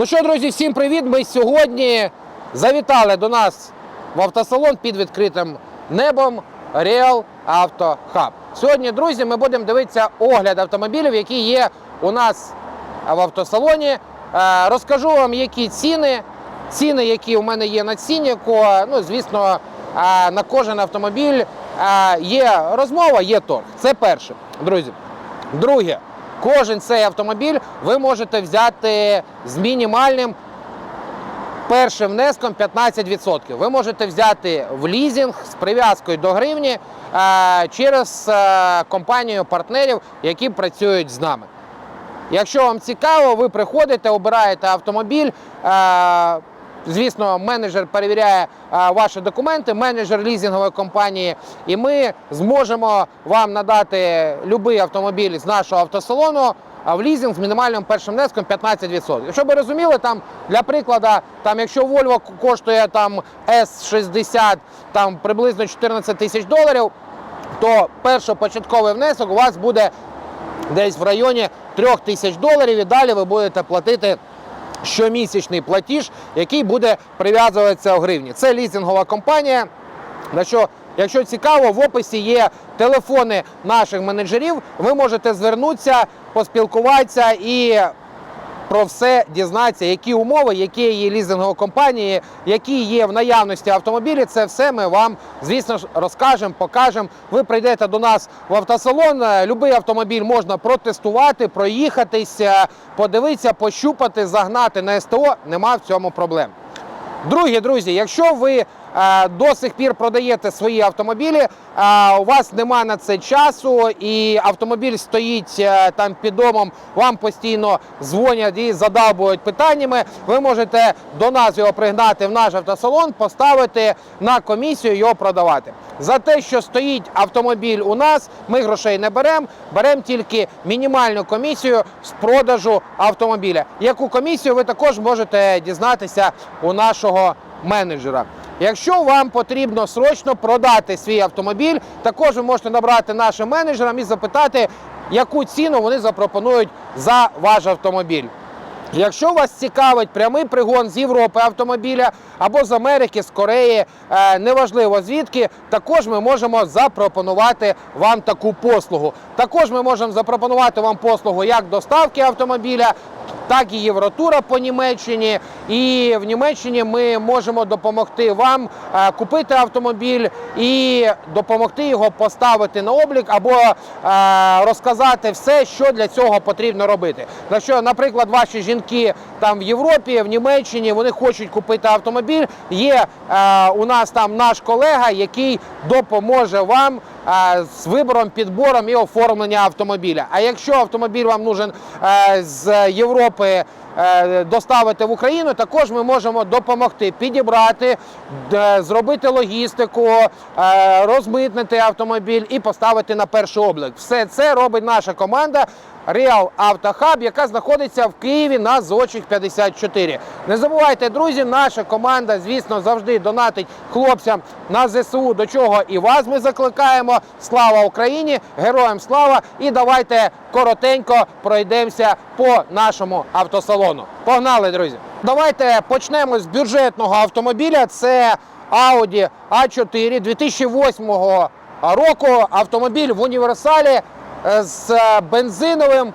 Ну що, друзі, всім привіт! Ми сьогодні завітали до нас в автосалон під відкритим небом Real Auto Hub. Сьогодні, друзі, ми будемо дивитися огляд автомобілів, які є у нас в автосалоні. Е, Розкажу вам, які ціни, ціни, які у мене є на ціннику. Ну, звісно, е, на кожен автомобіль е, є розмова, є торг. Це перше, друзі. Друге, кожен цей автомобіль ви можете взяти з мінімальним першим внеском 15%. Ви можете взяти в лізинг з прив'язкою до гривні е, через е, компанію партнерів, які працюють з нами. Якщо вам цікаво, ви приходите, обираєте автомобіль. Звісно, менеджер перевіряє ваші документи, менеджер лізингової компанії, і ми зможемо вам надати будь-який автомобіль з нашого автосалону а в лізинг з мінімальним першим внеском 15%. Щоб ви розуміли, там для прикладу, там якщо Volvo коштує там S60 там приблизно 14 тисяч доларів, то першопочатковий внесок у вас буде десь в районі 3 тисяч доларів, і далі ви будете платити щомісячний платіж, який буде прив'язуватися в гривні. Це лізингова компанія. На що, якщо цікаво, в описі є телефони наших менеджерів. Ви можете звернутися, поспілкуватися і про все дізнатися, які умови, які є лізингові компанії, які є в наявності автомобілі. Це все ми вам, звісно ж, розкажемо, покажемо. Ви прийдете до нас в автосалон. е, Любий автомобіль можна протестувати, проїхатися, подивитися, пощупати, загнати на СТО. Нема в цьому проблем. Друге, друзі, якщо ви до сих пір продаєте свої автомобілі, е, у вас немає на це часу, і автомобіль стоїть е, там під домом, вам постійно дзвонять і задалбують питаннями. Ви можете до нас його пригнати в наш автосалон, поставити на комісію його продавати. За те, що стоїть автомобіль у нас, ми грошей не беремо, беремо тільки мінімальну комісію з продажу автомобіля. Яку комісію ви також можете дізнатися у нашого менеджера. Якщо вам потрібно срочно продати свій автомобіль, також ви можете набрати нашим менеджерам і запитати, яку ціну вони запропонують за ваш автомобіль. Якщо вас цікавить прямий пригон з Європи автомобіля або з Америки, з Кореї, е, неважливо звідки, також ми можемо запропонувати вам таку послугу. Також ми можемо запропонувати вам послугу як доставки автомобіля, так і Євротура по Німеччині. І в Німеччині ми можемо допомогти вам е, купити автомобіль і допомогти його поставити на облік або е, розказати все, що для цього потрібно робити. Якщо, наприклад, ваші жінки там в Європі, в Німеччині, вони хочуть купити автомобіль. Є е, у нас там наш колега, який допоможе вам е, з вибором, підбором і оформленням автомобіля. А якщо автомобіль вам нужен е, з Європи. е, Доставити в Україну, також ми можемо допомогти підібрати, зробити логістику, е, розмитнити автомобіль і поставити на перший облік. Все це робить наша команда Auto Hub, яка знаходиться в Києві на Зочих 54. Не забувайте, друзі, наша команда, звісно, завжди донатить хлопцям на ЗСУ, до чого і вас ми закликаємо. Слава Україні! Героям слава! І давайте коротенько пройдемося по нашому автосалону. Погнали, друзі! Давайте почнемо з бюджетного автомобіля. Це Audi A4 2008 року. Автомобіль в універсалі з е, бензиновим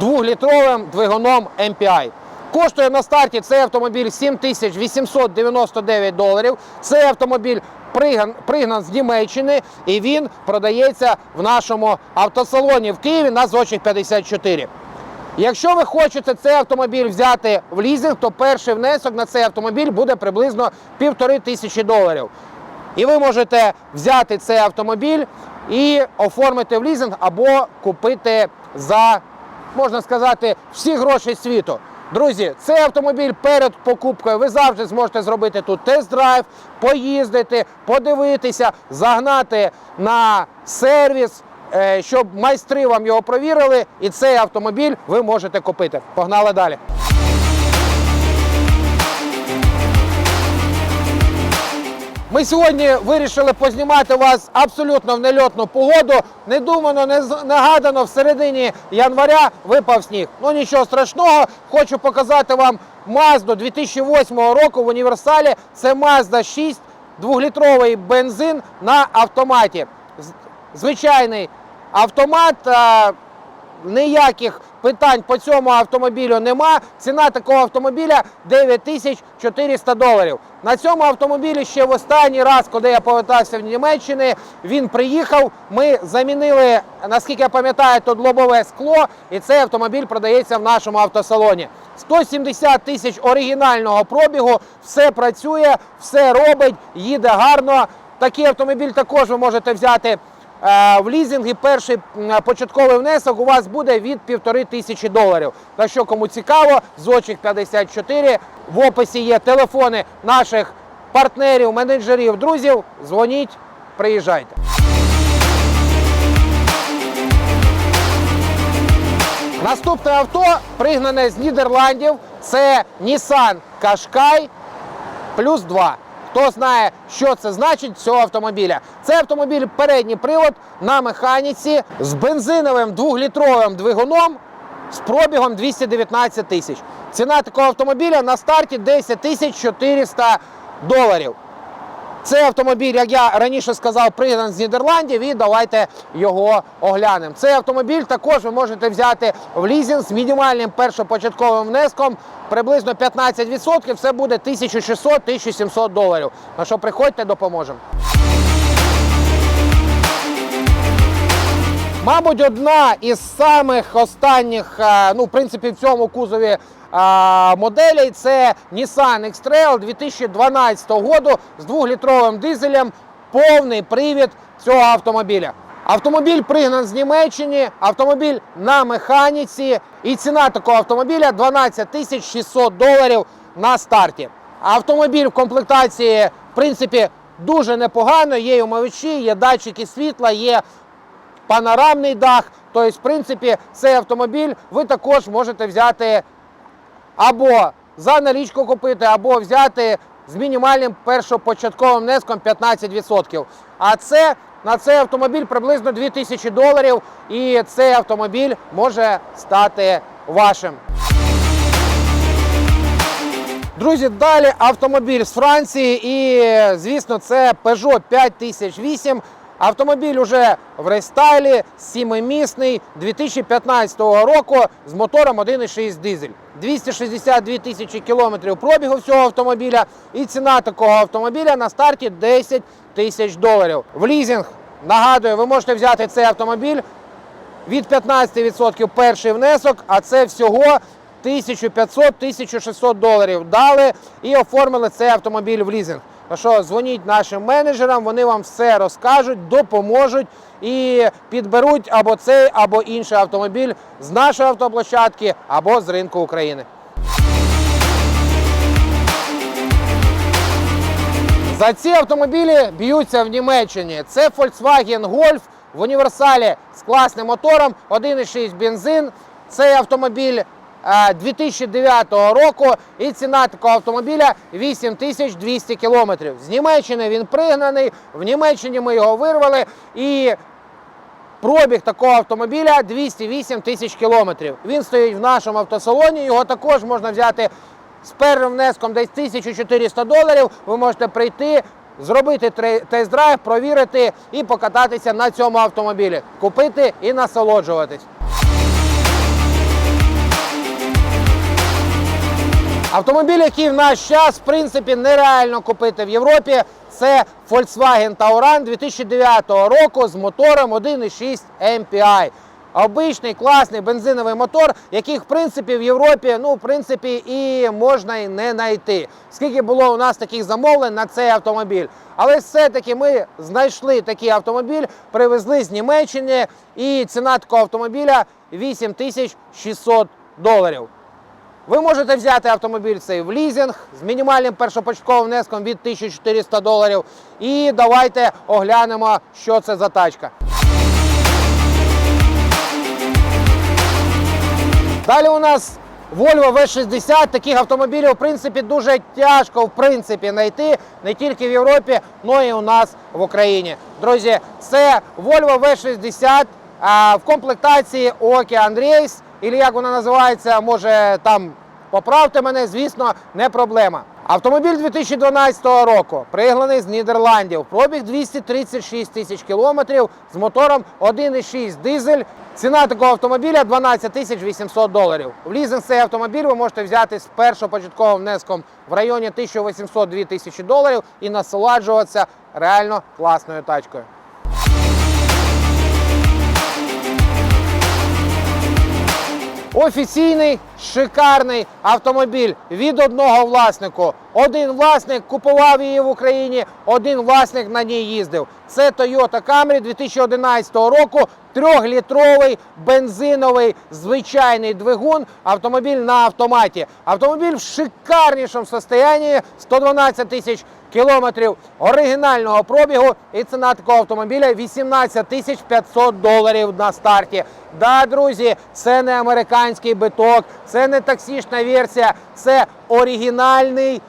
двохлітровим двигуном MPI. Коштує на старті цей автомобіль 7899 доларів. Цей автомобіль приган, пригнан з Німеччини і він продається в нашому автосалоні в Києві на Зочих 54. Якщо ви хочете цей автомобіль взяти в лізинг, то перший внесок на цей автомобіль буде приблизно півтори тисячі доларів. І ви можете взяти цей автомобіль і оформити в лізинг або купити за, можна сказати, всі гроші світу. Друзі, цей автомобіль перед покупкою ви завжди зможете зробити тут тест-драйв, поїздити, подивитися, загнати на сервіс, е, щоб майстри вам його провірили, і цей автомобіль ви можете купити. Погнали далі. Ми сьогодні вирішили познімати вас абсолютно в нельотну погоду. Недумано, не негадано в середині января випав сніг. Ну нічого страшного. Хочу показати вам Mazda 2008 року в універсалі. Це Mazda 6, двохлітровий бензин на автоматі. Звичайний автомат. а, Ніяких питань по цьому автомобілю нема. Ціна такого автомобіля 9400 доларів. На цьому автомобілі ще в останній раз, коли я повертався в Німеччини, він приїхав. Ми замінили, наскільки я пам'ятаю, тут лобове скло, і цей автомобіль продається в нашому автосалоні. 170 тисяч оригінального пробігу, все працює, все робить, їде гарно. Такий автомобіль також ви можете взяти в лізинг і перший початковий внесок у вас буде від півтори тисячі доларів. Так що кому цікаво, зочик 54. В описі є телефони наших партнерів, менеджерів, друзів. Дзвоніть, приїжджайте. Наступне авто пригнане з Нідерландів. Це Nissan Qashqai плюс 2. Хто знає, що це значить цього автомобіля? Це автомобіль передній привод на механіці з бензиновим двохлітровим двигуном з пробігом 219 тисяч. Ціна такого автомобіля на старті 10 тисяч 400 доларів. Цей автомобіль, як я раніше сказав, пригнаний з Нідерландів, і давайте його оглянемо. Цей автомобіль також ви можете взяти в лізинг з мінімальним першопочатковим внеском приблизно 15%. Це буде 1600-1700 доларів. На що приходьте, допоможемо. Мабуть, одна із самих останніх, е, ну, в принципі, в цьому кузові е, моделей це Nissan X-Trail 2012 року з двохлітровим дизелем, повний привід цього автомобіля. Автомобіль пригнан з Німеччини, автомобіль на механіці, і ціна такого автомобіля 12 тисяч 600 доларів на старті. Автомобіль в комплектації, в принципі, дуже непогано. Є умовичі, є датчики світла, є панорамний дах. Тобто, в принципі, цей автомобіль ви також можете взяти або за налічку купити, або взяти з мінімальним першопочатковим внеском 15%. А це на цей автомобіль приблизно 2000 доларів, і цей автомобіль може стати вашим. Друзі, далі автомобіль з Франції, і звісно, це Peugeot 5008. Автомобіль уже в рестайлі, сімимісний 2015 року з мотором 1,6 дизель. 262 тисячі кілометрів пробігу всього автомобіля. І ціна такого автомобіля на старті 10 тисяч доларів. В лізинг, нагадую, ви можете взяти цей автомобіль від 15% перший внесок, а це всього 1500-1600 доларів дали і оформили цей автомобіль в лізинг. Так що дзвоніть нашим менеджерам, вони вам все розкажуть, допоможуть і підберуть або цей, або інший автомобіль з нашої автоплощадки, або з ринку України. За ці автомобілі б'ються в Німеччині. Це Volkswagen Golf в універсалі з класним мотором, 1,6 бензин. Цей автомобіль 2009 року і ціна такого автомобіля 8200 кілометрів. З Німеччини він пригнаний, в Німеччині ми його вирвали і Пробіг такого автомобіля 208 тисяч кілометрів. Він стоїть в нашому автосалоні. Його також можна взяти з першим внеском десь 1400 доларів. Ви можете прийти, зробити тест-драйв, провірити і покататися на цьому автомобілі, купити і насолоджуватись. Автомобіль, який в наш час, в принципі, нереально купити в Європі, це Volkswagen Tauran 2009 року з мотором 1,6 MPI. Обичний класний бензиновий мотор, який, в принципі, в Європі, ну, в принципі, і можна і не знайти. Скільки було у нас таких замовлень на цей автомобіль. Але все-таки ми знайшли такий автомобіль, привезли з Німеччини, і ціна такого автомобіля 8600 доларів. Ви можете взяти автомобіль цей в лізинг з мінімальним першопочатковим внеском від 1400 доларів. І давайте оглянемо, що це за тачка. Далі у нас Volvo V60. Таких автомобілів, в принципі, дуже тяжко в принципі знайти не тільки в Європі, але і у нас в Україні. Друзі, це Volvo V60 а, в комплектації Ocean Race, і як вона називається, може там поправте мене, звісно, не проблема. Автомобіль 2012 року, пригнаний з Нідерландів, пробіг 236 тисяч кілометрів з мотором 1,6 дизель. Ціна такого автомобіля 12 тисяч 800 доларів. В лізинг цей автомобіль ви можете взяти з першопочатковим внеском в районі 1800-2000 тисячі доларів і насолоджуватися реально класною тачкою. Офіційний шикарний автомобіль від одного власнику. Один власник купував її в Україні, один власник на ній їздив. Це Toyota Camry 2011 року. Трьохлітровий бензиновий звичайний двигун. Автомобіль на автоматі. Автомобіль в шикарнішому стані, 112 тисяч кілометрів оригінального пробігу. І ціна такого автомобіля 18 тисяч 500 доларів на старті. Да, друзі, це не американський биток, це не таксішна версія, це оригінальний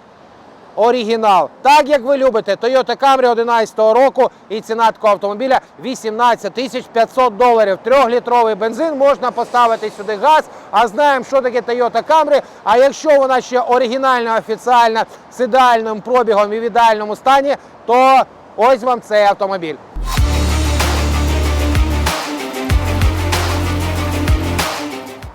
оригінал. Так як ви любите, Toyota Camry 11 року і ціна такого автомобіля 18 тисяч 500 доларів. Трьохлітровий бензин можна поставити сюди газ. А знаємо, що таке Toyota Camry. А якщо вона ще оригінальна, офіціальна, з ідеальним пробігом і в ідеальному стані, то ось вам цей автомобіль.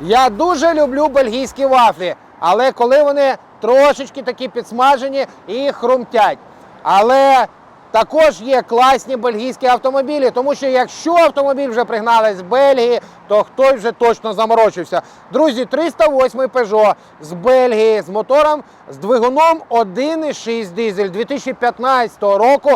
Я дуже люблю бельгійські вафлі, але коли вони трошечки такі підсмажені і хрумтять. Але також є класні бельгійські автомобілі, тому що якщо автомобіль вже пригнали з Бельгії, то хтось вже точно заморочився. Друзі, 308 Peugeot з Бельгії з мотором з двигуном 1,6 дизель 2015 року.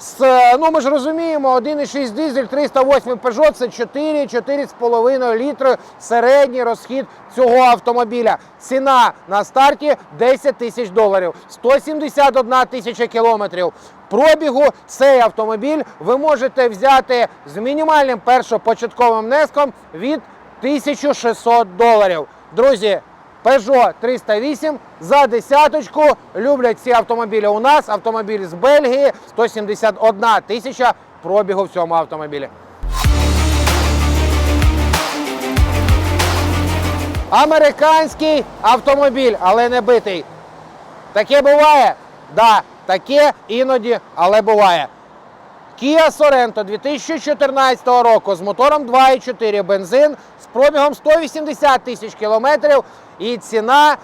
З, ну ми ж розуміємо, 1,6 дизель 308 Peugeot – це 4-4,5 літри середній розхід цього автомобіля. Ціна на старті 10 тисяч доларів, 171 тисяча кілометрів. Пробігу цей автомобіль ви можете взяти з мінімальним першопочатковим внеском від 1600 доларів. Друзі, Peugeot 308 за десяточку. Люблять ці автомобілі у нас. Автомобіль з Бельгії 171 тисяча пробігу в цьому автомобілі. Американський автомобіль, але не битий. Таке буває? Да, таке іноді, але буває. Kia Sorento 2014 року з мотором 2,4 бензин з пробігом 180 тисяч кілометрів і ціна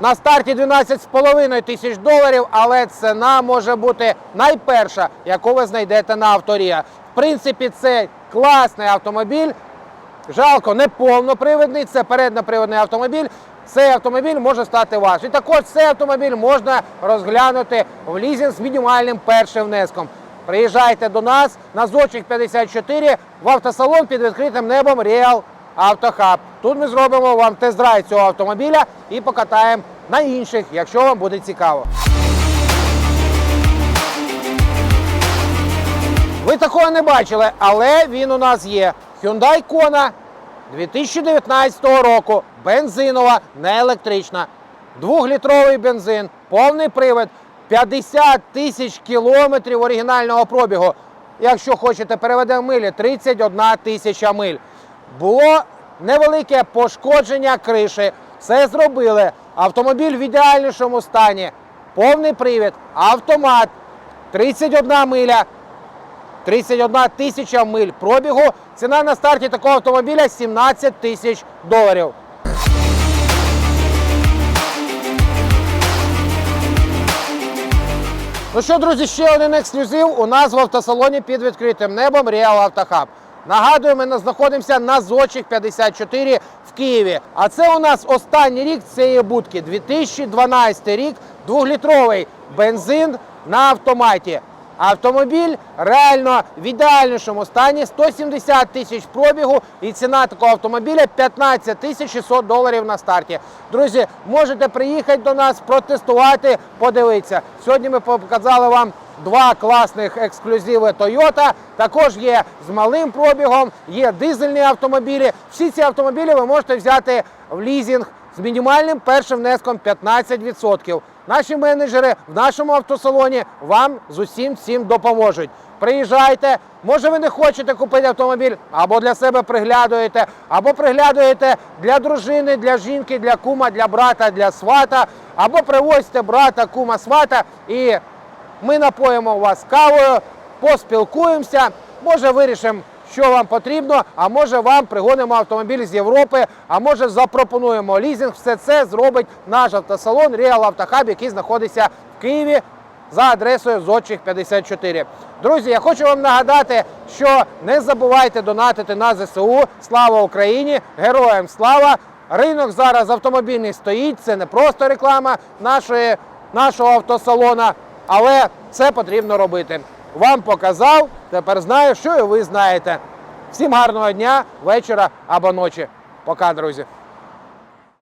на старті 12,5 тисяч доларів, але ціна може бути найперша, яку ви знайдете на авторія. В принципі, це класний автомобіль. Жалко, не повнопривідний, це переднопривідний автомобіль. Цей автомобіль може стати ваш. І також цей автомобіль можна розглянути в лізинг з мінімальним першим внеском. Приїжджайте до нас на Зочик 54 в автосалон під відкритим небом Real Hub. Тут ми зробимо вам тест-драйв цього автомобіля і покатаємо на інших, якщо вам буде цікаво. Ви такого не бачили, але він у нас є. Hyundai Kona 2019 року. Бензинова, не електрична. Двохлітровий бензин, повний привід, 50 тисяч кілометрів оригінального пробігу. Якщо хочете, переведемо милі 31 тисяча миль. Було невелике пошкодження криші. Все зробили. Автомобіль в ідеальнішому стані. Повний привід, автомат, 31 миля. 31 тисяча миль пробігу. Ціна на старті такого автомобіля 17 тисяч доларів. Ну що, друзі, ще один ексклюзив у нас в автосалоні під відкритим небом Real Hub. Нагадую, ми знаходимося на Зочих 54 в Києві. А це у нас останній рік цієї будки, 2012 рік, двохлітровий бензин на автоматі. Автомобіль реально в ідеальнішому стані 170 тисяч пробігу і ціна такого автомобіля 15 тисяч 600 доларів на старті. Друзі, можете приїхати до нас, протестувати, подивитися. Сьогодні ми показали вам два класних ексклюзиви Toyota. Також є з малим пробігом, є дизельні автомобілі. Всі ці автомобілі ви можете взяти в лізінг з мінімальним першим внеском 15%. Наші менеджери в нашому автосалоні вам з усім цим допоможуть. Приїжджайте, може ви не хочете купити автомобіль, або для себе приглядуєте, або приглядуєте для дружини, для жінки, для кума, для брата, для свата, або привозьте брата, кума, свата, і ми напоїмо вас кавою, поспілкуємося, може вирішимо, що вам потрібно, а може вам пригонимо автомобіль з Європи, а може запропонуємо лізинг. Все це зробить наш автосалон Real Автохаб, який знаходиться в Києві за адресою Зодчих 54. Друзі, я хочу вам нагадати, що не забувайте донатити на ЗСУ. Слава Україні! Героям слава! Ринок зараз автомобільний стоїть. Це не просто реклама нашої, нашого автосалона, але це потрібно робити. Вам показав, тепер знаю, що і ви знаєте. Всім гарного дня, вечора або ночі. Пока, друзі.